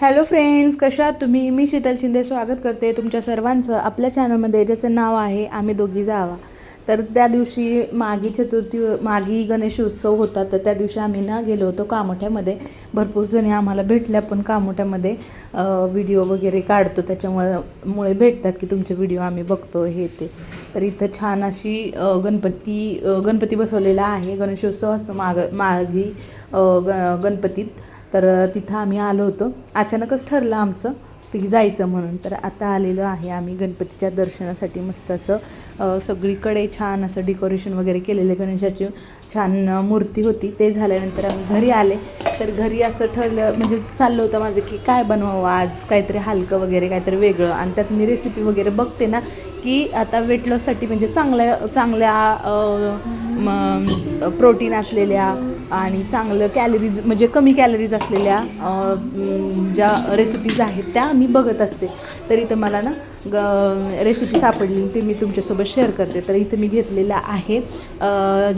Hello friends कशा तुम्ही? मी शीतल शिंदे स्वागत करते तुमच्या सर्वांचं आपल्या चॅनलमध्ये ज्याचं नाव आहे आम्ही दोघी जावा. तर त्या दिवशी मागी चतुर्थी मागी गणेश उत्सव होता तर त्या दिवशी आम्ही ना गेलो होतो कामोठ्यामध्ये. भरपूर जणी आम्हाला भेटल्या पण कामोठ्यामध्ये व्हिडिओ वगैरे काढतो. त्याच्यामुळे मुळे भेटतात की तुमचे व्हिडिओ आम्ही बघतो हे ते. तर इथं छान अशी गणपती गणपती बसवलेला आहे. गणेशोत्सव असतो माग मागी ग गणपतीत. तर तिथं आम्ही आलो होतो. अचानकच ठरलं आमचं तिथे जायचं म्हणून. तर आता आलेलो आहे आम्ही गणपतीच्या दर्शनासाठी मस्त असं सगळीकडे छान असं डेकोरेशन वगैरे केलेलं गणेशाची छान मूर्ती होती. ते झाल्यानंतर आम्ही घरी आले. तर घरी असं ठरलं म्हणजे चाललं होतं माझं की काय बनवावं आज? काहीतरी हलकं वगैरे काहीतरी वेगळं. आणि त्यात मी रेसिपी वगैरे बघते ना की आता वेट लॉससाठी म्हणजे चांगल्या चांगल्या प्रोटीन असलेल्या आणि चांगलं कॅलरीज म्हणजे कमी कॅलरीज असलेल्या ज्या रेसिपीज आहेत त्या मी बघत असते. तर इथं मला ना ग रेसिपी सापडली ते मी तुमच्यासोबत शेअर करते. तर इथं मी घेतलेलं आहे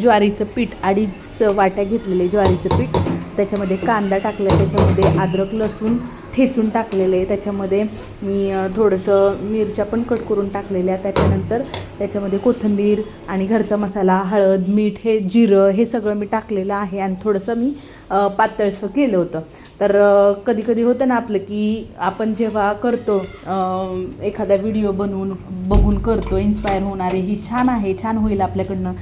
ज्वारीचं पीठ अडीच वाट्या घेतलेले ज्वारीचं पीठ. त्याच्यामध्ये कांदा टाकला त्याच्यामध्ये अद्रक लसूण ठेचून टाकलेले त्याच्यामध्ये मी थोडंसं मिरच्या पण कट करून टाकलेल्या त्याच्यानंतर त्याच्यामध्ये कोथिंबीर आणि घरचा मसाला हळद मीठ हे जिरं हे सगळं मी टाकलेलं आहे आणि थोडंसं मी पातळसं केलं होतं. तर कधी कधी होतं ना आपलं की आपण जेव्हा करतो एखादा व्हिडिओ बनवून बघून करतो इन्स्पायर होणारे ही छान आहे छान होईल आपल्याकडनं.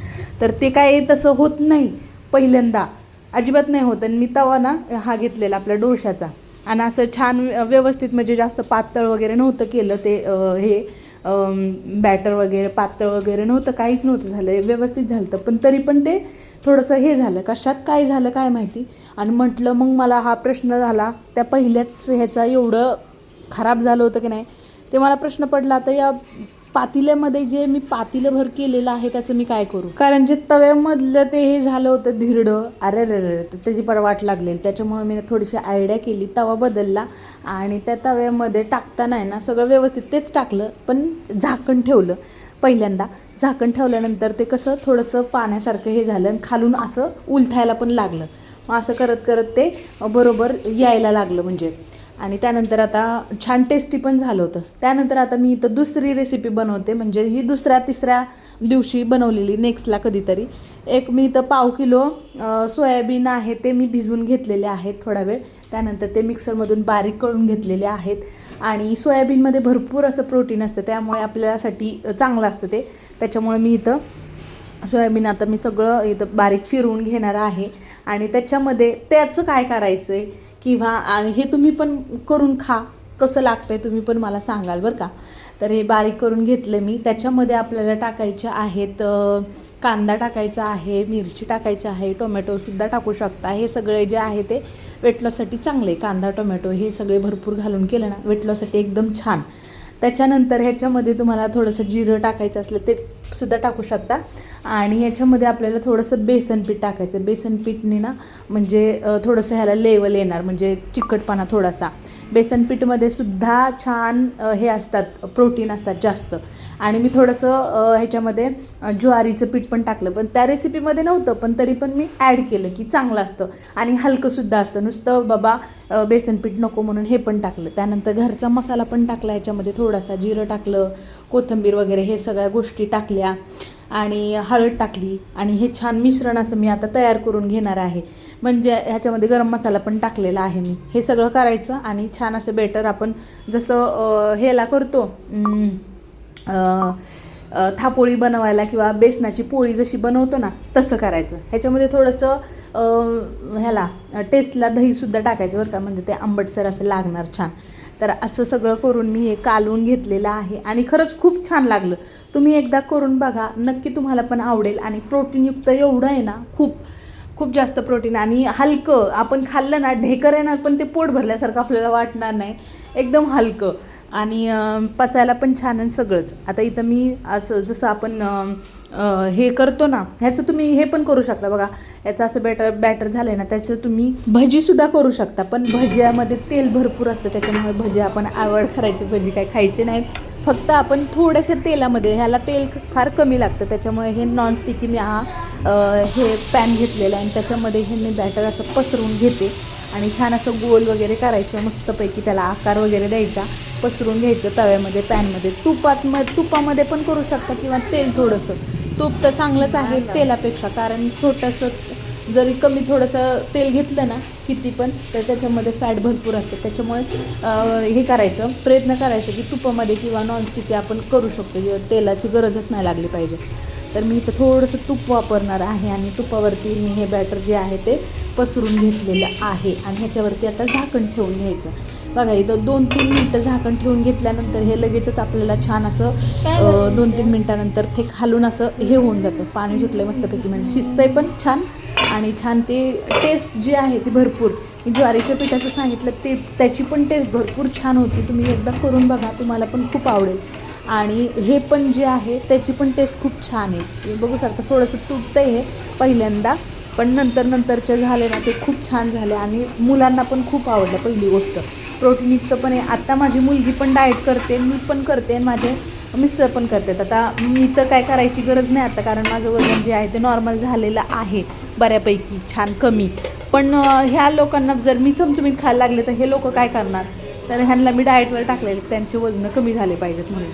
तर ते काय तसं होत नाही पहिल्यांदा. अजिबात नाही होत. आणि मी तवा ना हा घेतलेला आपल्या डोशाचा. आणि असं छान व्यवस्थित म्हणजे जास्त पातळ वगैरे नव्हतं केलं ते हे बॅटर वगैरे पातळ वगैरे नव्हतं काहीच नव्हतं झालं. व्यवस्थित झालं पण तरी पण ते थोडंसं हे झालं. कशात काय झालं काय माहिती? आणि म्हटलं मग मला हा प्रश्न झाला. त्या पहिल्याच ह्याचा एवढं खराब झालं होतं की नाही ते मला प्रश्न पडला. आता या पातिल्यामध्ये जे मी पातिलंभर केलेलं आहे त्याचं मी काय करू? कारण जे तव्यामधलं ते हे झालं होतं धिरडं अरे रे रे त्याची पण वाट लागलेली. त्याच्यामुळे मी थोडीशी आयडिया केली तवा बदलला आणि त्या तव्यामध्ये टाकताना आहे ना सगळं व्यवस्थित तेच टाकलं पण झाकण ठेवलं पहिल्यांदा. झाकण ठेवल्यानंतर ते कसं थोडंसं पाण्यासारखं हे झालं आणि खालून असं उलथायला पण लागलं. मग असं करत करत ते बरोबर यायला लागलं म्हणजे. आणि त्यानंतर आता छान टेस्टी पण झालं होतं. त्यानंतर आता मी इथं दुसरी रेसिपी बनवते म्हणजे ही दुसऱ्या तिसऱ्या दिवशी बनवलेली नेक्स्टला कधीतरी. एक मी इथं पाव किलो सोयाबीन आहे ते मी भिजवून घेतलेले आहेत थोडा वेळ. त्यानंतर ते मिक्सरमधून बारीक करून घेतलेले आहेत. आणि सोयाबीनमध्ये भरपूर असं प्रोटीन असतं त्यामुळे आपल्यासाठी चांगलं असतं ते. त्याच्यामुळे मी इथं सोयाबीन आता मी सगळं इथं बारीक फिरवून घेणार आहे. आणि त्याच्यामध्ये त्याचं काय करायचं आहे किंवा हे तुम्ही पण करून खा. कसं लागतं आहे तुम्ही पण मला सांगाल बरं का. तर हे बारीक करून घेतलं मी. त्याच्यामध्ये आपल्याला टाकायचे आहेत कांदा टाकायचा आहे मिरची टाकायची आहे टोमॅटोसुद्धा टाकू शकता. हे सगळे जे आहे ते वेट लॉससाठी चांगले. कांदा टोमॅटो हे सगळे भरपूर घालून केलं ना वेट लॉससाठी एकदम छान. त्याच्यानंतर ह्याच्यामध्ये तुम्हाला थोडंसं जिरं टाकायचं असलं ते सुद्धा टाकू शकता. आणि याच्यामध्ये आपल्याला थोडंसं बेसन पीठ टाकायचं. बेसन पीठने ना म्हणजे थोडंसं ह्याला लेवल येणार म्हणजे चिकटपणा थोडासा. बेसन पीठमध्ये सुद्धा छान हे असतात प्रोटीन असतात जास्त. आणि मी थोडंसं ह्याच्यामध्ये ज्वारीचं पीठ पण टाकलं. पण त्या रेसिपीमध्ये नव्हतं पण तरी पण मी ॲड केलं की चांगलं असतं. आणि हलकंसुद्धा असतं. नुसतं बाबा बेसन पीठ नको म्हणून हे पण टाकलं. त्यानंतर घरचा मसाला पण टाकला ह्याच्यामध्ये थोडासा जिरं टाकलं कोथिंबीर वगैरे हे सगळ्या गोष्टी टाकल्या. आणि हळद टाकली आणि हे छान मिश्रण असं मी आता तयार करून घेणार आहे. म्हणजे ह्याच्यामध्ये गरम मसाला पण टाकलेला आहे मी. हे सगळं करायचं आणि छान असं बेटर आपण जसं हेला करतो थापोळी बनवायला किंवा बेसनाची पोळी जशी बनवतो ना तसं करायचं. ह्याच्यामध्ये थोडंसं ह्याला टेस्टला दहीसुद्धा टाकायचं बरं का म्हणजे ते आंबटसर असं लागणार छान. तर असं सगळं करून मी हे कालवून घेतलेलं आहे. आणि खरंच खूप छान लागलं. तुम्ही एकदा करून बघा. नक्की तुम्हाला पण आवडेल. आणि प्रोटीनयुक्त एवढं आहे ना खूप खूप जास्त प्रोटीन. आणि हलकं आपण खाल्लं ना ढेकर येणार पण ते पोट भरल्यासारखं आपल्याला वाटणार नाही. एकदम हलकं. आणि पचायला पण छान आणि सगळंच. आता इथं मी असं जसं आपण हे करतो ना ह्याचं तुम्ही हे पण करू शकता बघा. याचं असं बॅटर बॅटर झालं आहे ना त्याचं तुम्ही भजीसुद्धा करू शकता. पण भज्यामध्ये तेल भरपूर असतं त्याच्यामुळे भजी आपण आवड करायची भजी काय खायची नाही फक्त आपण थोड्याशा तेलामध्ये ह्याला तेल फार कमी लागतं त्याच्यामुळे हे नॉनस्टिकी मी हा हे पॅन घेतलेलं आहे. आणि त्याच्यामध्ये हे मी बॅटर असं पसरवून घेते. आणि छान असं गोल वगैरे करायचं मस्तपैकी त्याला आकार वगैरे द्यायचा. पसरून घ्यायचं तव्यामध्ये पॅनमध्ये. तुपात म तुपामध्ये पण करू शकता किंवा तेल थोडंसं. तूप तर चांगलंच आहे तेलापेक्षा कारण छोटंसं जरी कमी थोडंसं तेल घेतलं ना किती पण तर त्याच्यामध्ये फॅट भरपूर असतं. त्याच्यामुळे हे करायचं प्रयत्न करायचं की तुपामध्ये किंवा नॉनस्टिक आपण करू शकतो. किंवा तेलाची गरजच नाही लागली पाहिजे. तर मी इथं थोडंसं तूप वापरणार आहे आणि तुपावरती मी हे बॅटर जे आहे ते पसरून घेतलेलं आहे. आणि ह्याच्यावरती आता झाकण ठेवून घ्यायचं. बघा इथं दोन तीन मिनटं झाकण ठेवून घेतल्यानंतर हे लगेचच आपल्याला छान असं दोन तीन मिनटानंतर ते खालून असं हे होऊन जातं. पाणी सुटलं मस्तपैकी म्हणजे शिजतंय पण छान आणि छान ते टेस्ट जी आहे ती भरपूर. मी ज्वारीच्या पिठाचं सांगितलं ते त्याची पण टेस्ट भरपूर छान होती. तुम्ही एकदा करून बघा तुम्हाला पण खूप आवडेल. आणि हे पण जे आहे त्याची पण टेस्ट खूप छान आहे. बघू शकता थोडंसं तुटतं हे पहिल्यांदा पण नंतर नंतरचे झाले ना ते खूप छान झाले आणि मुलांना पण खूप आवडलं पहिली गोष्ट. प्रोटीनयुक्त पण आहे आत्ता माझी मुलगी पण डाएट करते मी पण करते आणि माझे मिस्टर पण करतात. आता मी तर काय करायची गरज नाही आता कारण माझं वजन जे आहे ते नॉर्मल झालेलं आहे बऱ्यापैकी छान कमी. पण ह्या लोकांना जर मी चमचमीत खायला लागले तर हे लोक काय करणार? तर ह्यांना मी डाएटवर टाकलेले त्यांचे वजन कमी झाले पाहिजेत म्हणून.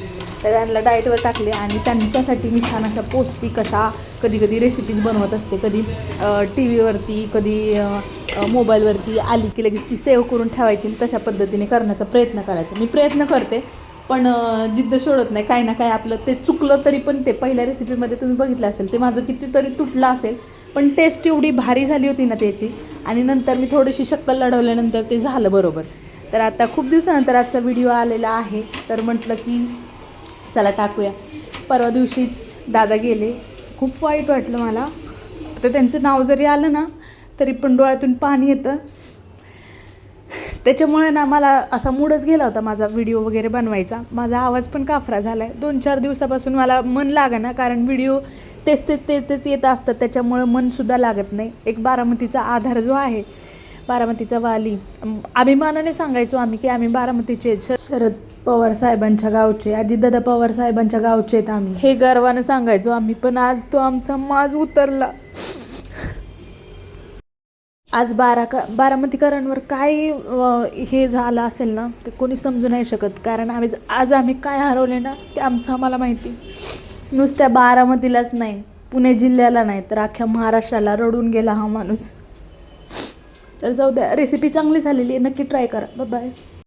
तर डाएटवर टाकले आणि त्यांच्यासाठी मी छान अशा पौष्टिक अशा कधी कधी रेसिपीज बनवत असते. कधी टी व्हीवरती कधी मोबाईलवरती आली की लगेच ती सेव्ह करून ठेवायची आणि तशा पद्धतीने करण्याचा प्रयत्न करायचा. मी प्रयत्न करते पण जिद्द सोडत नाही. काही ना काही आपलं ते चुकलं तरी पण ते पहिल्या रेसिपीमध्ये तुम्ही बघितलं असेल ते माझं कितीतरी तुटलं असेल पण टेस्ट एवढी भारी झाली होती ना त्याची आणि नंतर मी थोडीशी शक्कल लढवल्यानंतर ते झालं बरोबर. तर आता खूप दिवसानंतर आजचा व्हिडिओ आलेला आहे. तर म्हटलं की चला टाकूया. परवा दिवशीच दादा गेले. खूप वाईट वाटलं मला. तर त्यांचं नाव जरी आलं ना तरी पण डोळ्यातून पाणी येतं. त्याच्यामुळे ना मला असा मूडच गेला होता माझा व्हिडिओ वगैरे बनवायचा. माझा आवाज पण काफरा झाला आहे दोन चार दिवसापासून मला मन लागा ना कारण व्हिडिओ तेच तेच तेच तेच येत असतात. त्याच्यामुळं मनसुद्धा लागत नाही. एक बारामतीचा आधार जो आहे बारामतीचा वाली. अभिमानाने सांगायचो आम्ही की आम्ही बारामतीचे शरद पवार साहेबांच्या गावचे अजितदादा पवार साहेबांच्या गावचे आहेत आम्ही. हे गर्वानं सांगायचो आम्ही पण आज तो आमचा माज उतरला. आज बारा का बारामतीकरांवर काय हे झालं असेल ना ते कोणी समजू नाही शकत. कारण आम्ही आज आम्ही काय हरवले ना ते आमचं आम्हाला माहिती. नुसत्या बारामतीलाच नाही पुणे जिल्ह्याला नाही तर अख्ख्या महाराष्ट्राला रडून गेला हा माणूस. तर जाऊ द्या. रेसिपी चांगली झालेली आहे. नक्की ट्राय करा. बाय